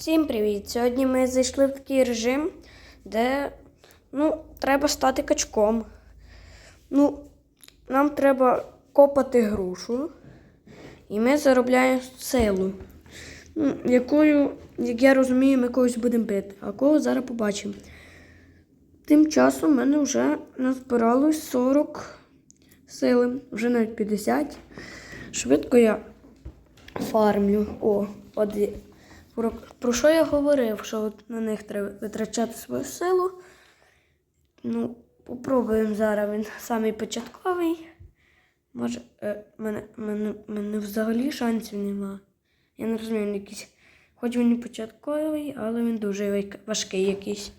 Всім привіт! Сьогодні ми зайшли в такий режим, де ну, треба стати качком. Ну, нам треба копати грушу, і ми заробляємо силу, ну, якою, як я розумію, ми когось будемо бити, а кого зараз побачимо. Тим часом в мене вже назбиралось 40 сили, вже навіть 50. Швидко я фармлю. О, є- про, про що я говорив? Що на них треба витрачати свою силу. Ну, попробуємо зараз він самий початковий. Може, е, мене, мене, мене взагалі шансів нема. Я не розумію, він якийсь. Хоч він і початковий, але він дуже важкий якийсь.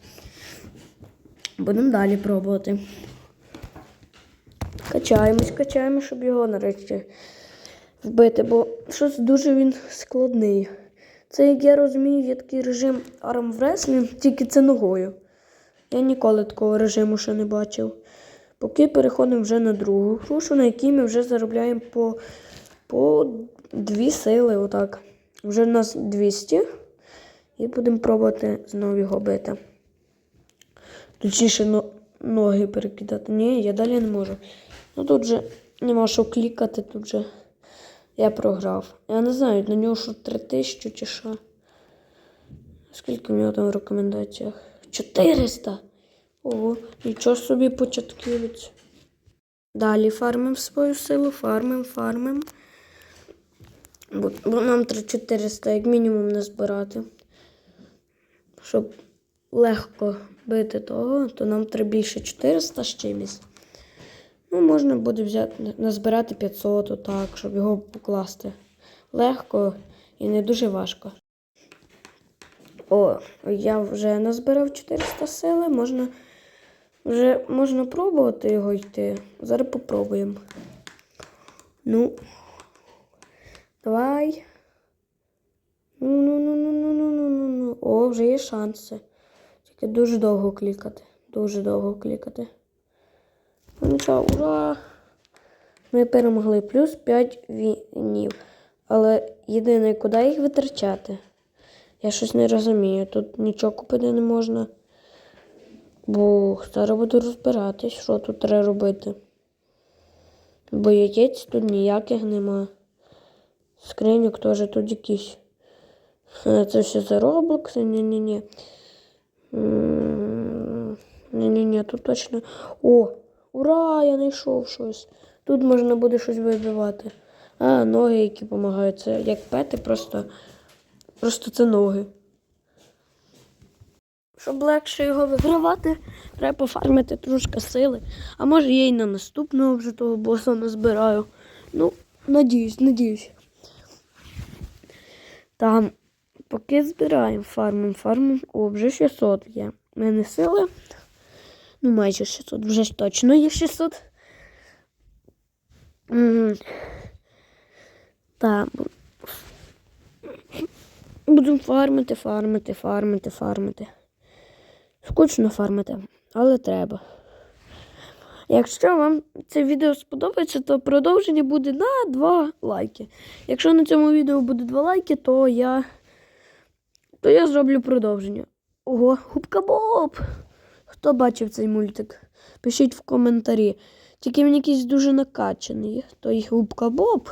Будемо далі пробувати. Качаємось, качаємось, щоб його нарешті вбити, бо щось дуже він складний. Це, як я розумію, є такий режим Wrestling, тільки це ногою. Я ніколи такого режиму ще не бачив. Поки переходимо вже на другу грушу, на якій ми вже заробляємо по, по дві сили. Отак. Вже в нас 200. І будемо пробувати знову його бити. Точніше, ноги перекидати. Ні, я далі не можу. Ну тут же нема що клікати, тут же я програв. Я не знаю, на нього що 3000 чи що. Скільки в нього там в рекомендаціях? 400! Ого, нічого собі початківець. Далі фармимо свою силу, фармимо, фармимо. Бо, бо нам треба 400 як мінімум не збирати. Щоб легко бити того, то нам треба більше 400 з чимось. Ну, можна буде взяти, назбирати 500, отак, щоб його покласти. Легко і не дуже важко. О, я вже назбирав 400 сили, можна вже можна пробувати його йти. Зараз попробуємо. Ну, давай. Ну-ну-ну-ну-ну-ну-ну-ну. О, вже є шанси. Тільки дуже довго клікати. Дуже довго клікати. Ну ура! Ми перемогли плюс 5 вінів. Але єдине, куди їх витрачати? Я щось не розумію. Тут нічого купити не можна. Бо зараз буду розбиратись, що тут треба робити. Бо яєць тут ніяких нема. Скриньок теж тут якісь. Е, Це все за Roblox? Ні-ні-ні. Ні-ні-ні, тут точно. О! Ура! Я знайшов щось. Тут можна буде щось вибивати. А, ноги, які допомагають. Це як пети, просто, просто це ноги. Щоб легше його вигравати, треба пофармити трошки сили. А може я і на наступного вже того боса назбираю. Ну, надіюсь, надіюсь. Там, поки збираємо, фармимо, фармимо. О, вже 600 є. У мене сили. Ну, майже 600, вже ж точно є 600. М. Так. Будемо фармити, фармити, фармити, фармити. Скучно фармити, але треба. Якщо вам це відео сподобається, то продовження буде на 2 лайки. Якщо на цьому відео буде 2 лайки, то я, то я зроблю продовження. Ого, губка Боб! Хто бачив цей мультик? Пишіть в коментарі. Тільки він якийсь дуже накачаний. То й губка Боб.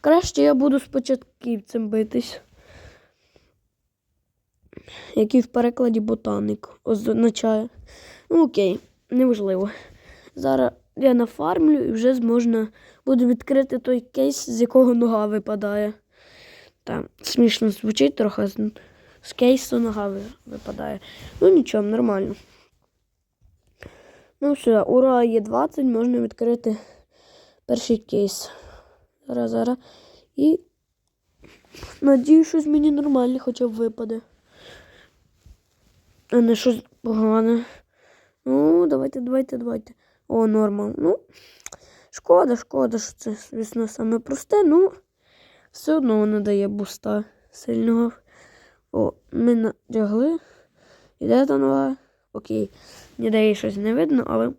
Краще я буду з початківцем битись. Який в перекладі ботаник означає. Ну, окей, неважливо. Зараз я нафармлю і вже зможна буду відкрити той кейс, з якого нога випадає. Там смішно звучить трохи. З кейсу нога випадає. Ну нічого, нормально. Ну все, ура, є 20, можна відкрити перший кейс. Зараз, зараз. І надію, щось мені нормальне хоча б випаде. А не щось погане. Ну, давайте, давайте, давайте. О, норма. Ну, шкода, шкода, що це, звісно, саме просте, ну, все одно воно дає буста сильного. О, ми надягли. Іде та нова. Окей. Ніде її щось не видно, але.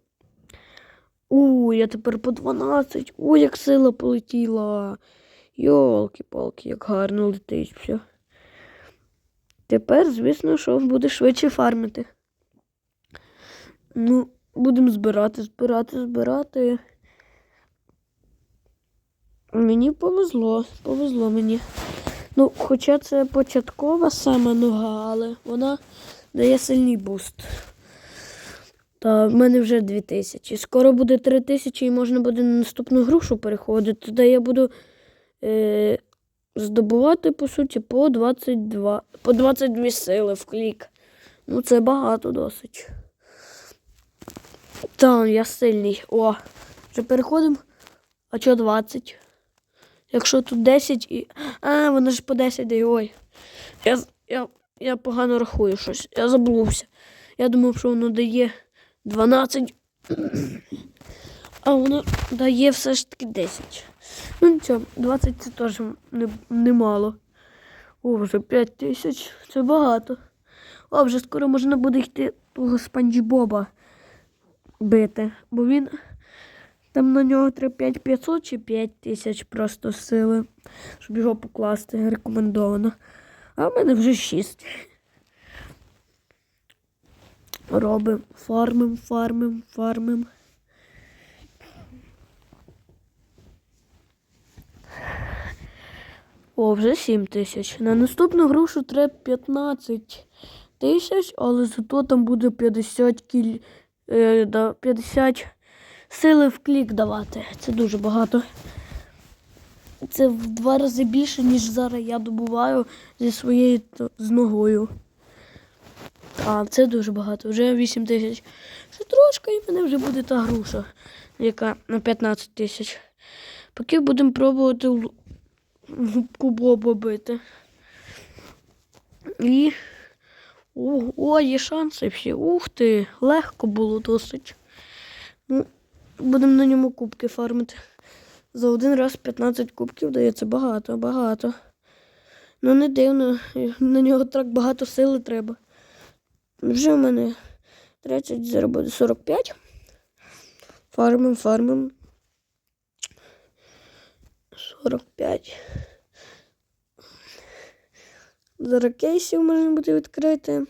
У, я тепер по 12. Ой, як сила полетіла. Йолки-палки, як гарно летить все. Тепер, звісно, що буде швидше фармити. Ну, будемо збирати, збирати, збирати. Мені повезло, повезло мені. Ну, хоча це початкова саме нога, але вона дає сильний буст. Та в мене вже 2000. Скоро буде 3000 і можна буде на наступну грушу переходити. Тоді я буду е, здобувати, по суті, по 22, по 22 сили в клік. Ну, це багато досить. Та, я сильний. О, вже переходимо. А чого 20? Якщо тут 10 і. А, воно ж по 10 дає. Ой. Я, я, я погано рахую щось. Я забувся. Я думав, що воно дає 12. А воно дає все ж таки 10. Ну нічого, 20 це теж не- немало. О, вже 5 тисяч. Це багато. О, вже скоро можна буде йти того спанчі Боба бити. Бо він. Там на нього треба 5500 чи 5000 просто сили, щоб його покласти рекомендовано. А в мене вже 6. Робимо, фармим, фармим, фармим. О, вже 7 тисяч. На наступну грушу треба 15 тисяч, але зато там буде 50 кіль... е, 50 сили в клік давати. Це дуже багато. Це в два рази більше, ніж зараз я добуваю зі своєю з ногою. А, це дуже багато. Вже 8 тисяч. Ще трошки і в мене вже буде та груша, яка на 15 тисяч. Поки будемо пробувати губку Боба. І. О, о, є шанси всі. Ух ти! Легко було досить. Ну, будемо на ньому кубки фармити. За один раз 15 кубків дається багато, багато. Ну не дивно, на нього так багато сили треба. Вже в мене 30, зараз буде 45. Фармим, фармим. 45. Зараз кейсів можна буде відкрити.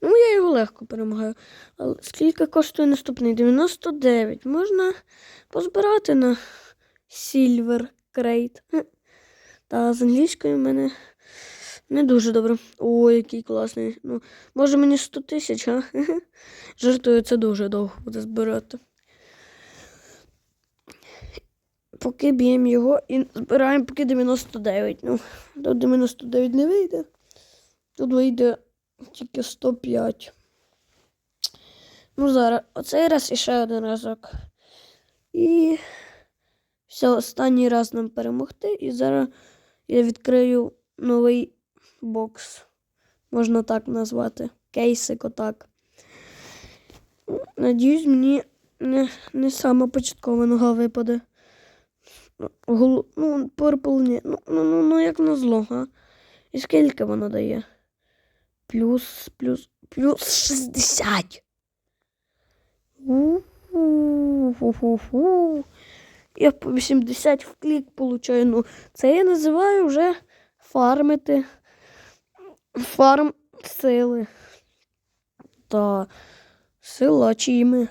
Ну, я його легко перемагаю. Але скільки коштує наступний? 99. Можна позбирати на Silver Crate. Та з англійською в мене не дуже добре. О, який класний. Ну, може мені 100 тисяч, а? Жартую, це дуже довго буде збирати. Поки б'ємо його і збираємо поки 99. Ну, до 99 не вийде. Тут вийде тільки 105. Ну, зараз оцей раз і ще один разок. І все, останній раз нам перемогти. І зараз я відкрию новий бокс. Можна так назвати. Кейсик отак. Надіюсь, мені не, не сама початкова нога випаде. Гол... Ну, Purple ні. Ну, ну, ну, ну як назло, га? І скільки воно дає? Плюс, плюс, плюс 60. У-у-у-у-у. Я по 80 в клік получаю. Ну, це я називаю вже фармити. Фарм сили. Та сила чими.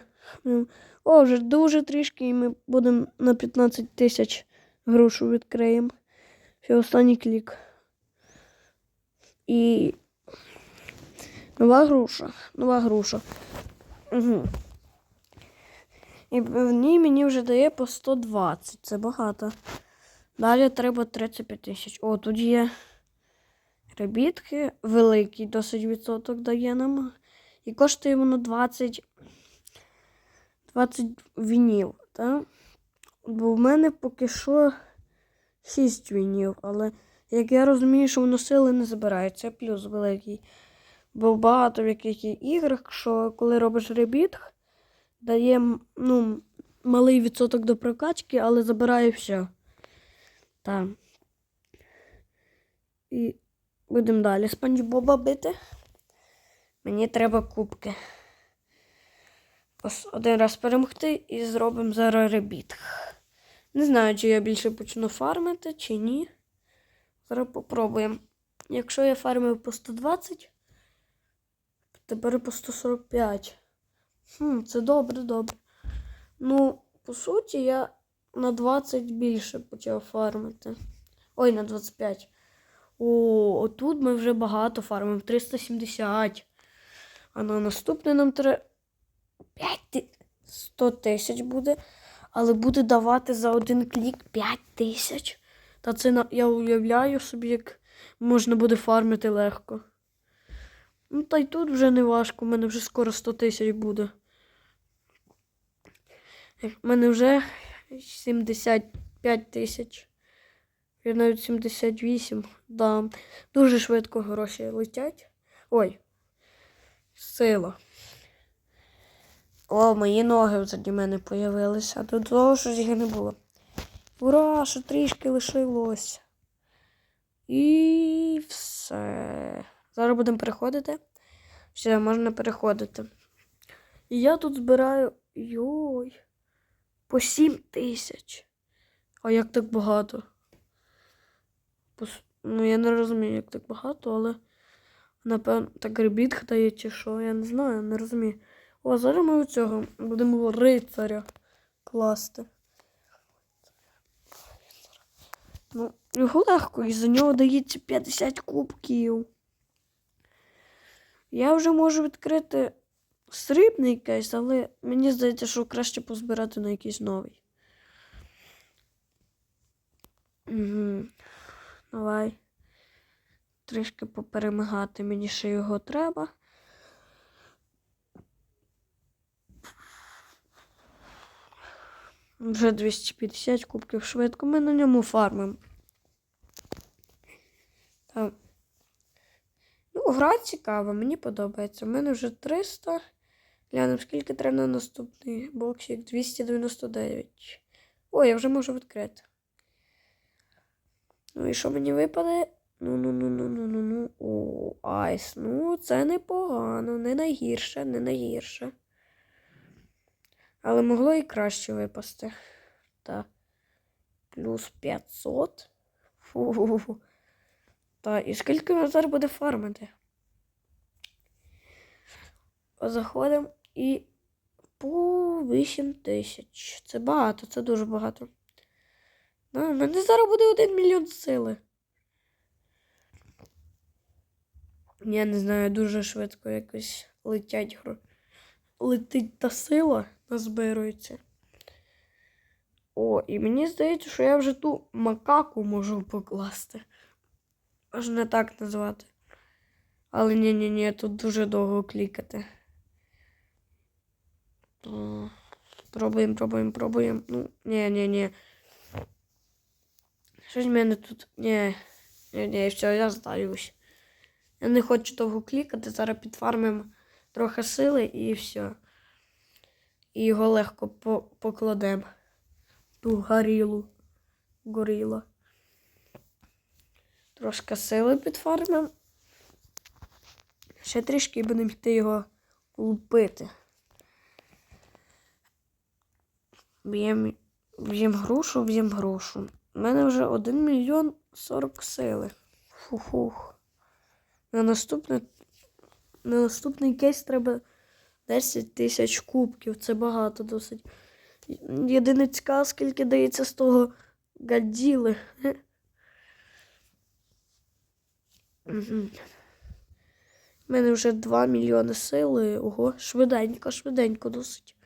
О, вже дуже трішки, і ми будемо на 15 тисяч грошу відкриємо. Ще останній клік. І нова груша. Нова груша. Угу. І в ній мені вже дає по 120. Це багато. Далі треба 35 тисяч. О, тут є ребітки. Великий досить відсоток дає нам. І коштує воно 20. 20 вінів, так? Бо в мене поки що 6 вінів, але як я розумію, що воно сили не забирає, плюс великий. Бо багато в яких є іграх, що коли робиш ребіт, дає ну, малий відсоток до прокачки, але забирає все. Так. І будемо далі Спанч Боба бити. Мені треба кубки. Ось один раз перемогти і зробимо зараз ребіт. Не знаю, чи я більше почну фармити, чи ні. Зараз попробуємо. Якщо я фармив по 120, тепер по 145. Хм, це добре, добре. Ну, по суті, я на 20 більше почав фармити. Ой, на 25. О, отут ми вже багато фармимо. 370. А на наступне нам треба 5 100 тисяч буде. Але буде давати за один клік 5 тисяч. Та це я уявляю собі, як можна буде фармити легко. Ну, та й тут вже не важко, у мене вже скоро 100 тисяч буде. У мене вже 75 тисяч. Я навіть 78. Да. Дуже швидко гроші летять. Ой. Сила. О, мої ноги заді мене появилися. До того, що їх не було. Ура, що трішки лишилось. І все. Зараз будемо переходити. Все, можна переходити. І я тут збираю. Йой. По 7 тисяч. А як так багато? Ну, я не розумію, як так багато, але напевно так ребіт дає чи що, я не знаю, не розумію. О, зараз ми у цього будемо рицаря класти. Ну, його легко, і за нього дається 50 кубків. Я вже можу відкрити срібний кейс, але мені здається, що краще позбирати на якийсь новий. Угу. Давай. Трішки поперемагати мені ще його треба. Вже 250 кубків швидко. Ми на ньому фармимо. Там. Ну, гра цікава, мені подобається. У мене вже 300. Глянемо, скільки треба на наступний боксик. 299. О, я вже можу відкрити. Ну і що мені випаде? Ну, ну, ну, ну, ну, ну, ну. О, айс. Ну, це непогано. Не найгірше, не найгірше. Але могло і краще випасти. Так. Плюс 500. Фу. Та, і скільки він зараз буде фармити? Заходимо і по 8 тисяч. Це багато, це дуже багато. Ну, у мене зараз буде 1 мільйон сили. Я не знаю, дуже швидко якось летять. Летить та сила назбирується. О, і мені здається, що я вже ту макаку можу покласти. Аж не так назвати. Але ні-ні-ні, тут дуже довго клікати. Пробуємо, пробуємо, пробуємо. Ну, ні-ні-ні. Щось в мене тут. Ні. Ні-ні, все, я здаюсь. Я не хочу довго клікати, зараз підфармимо трохи сили і все. І його легко по покладемо. Ту горілу. Горіла. Трошки сили підфармимо. Ще трішки будемо йти його лупити. Б'ємо б'єм грушу, б'єм грушу. У мене вже 1 мільйон 40 сили. Фух-фух. На наступне, на наступний кейс треба 10 тисяч кубків. Це багато досить. Єдине цікаво, скільки дається з того гаділи. У мене вже 2 мільйони сили. Ого, швиденько, швиденько досить.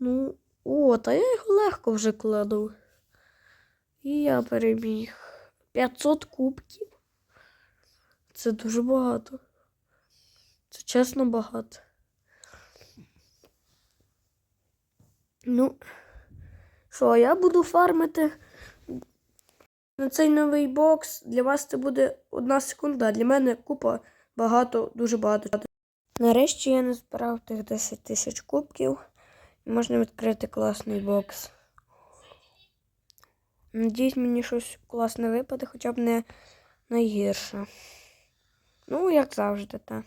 Ну, о, та я його легко вже кладу. І я переміг. 500 кубків. Це дуже багато. Це чесно багато. Ну, що, я буду фармити на цей новий бокс. Для вас це буде одна секунда. Для мене купа багато, дуже багато. Нарешті я не збирав тих 10 тисяч кубків. Можна відкрити класний бокс. Надіюсь, мені щось класне випаде, хоча б не найгірше. Ну, як завжди, так.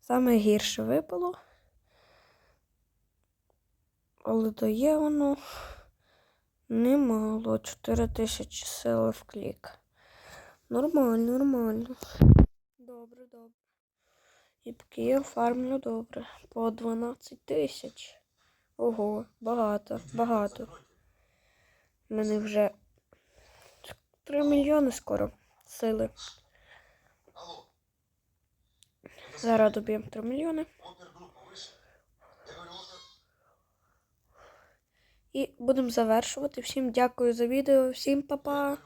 Саме гірше випало. Але дає воно немало. 4 тисячі сили в клік. Нормально, нормально. Добре, добре. І поки я фармлю добре. По 12 тисяч. Ого, багато, багато. У мене вже 3 мільйони скоро сили. Зараз доб'ємо 3 мільйони. І будемо завершувати. Всім дякую за відео, всім па-па.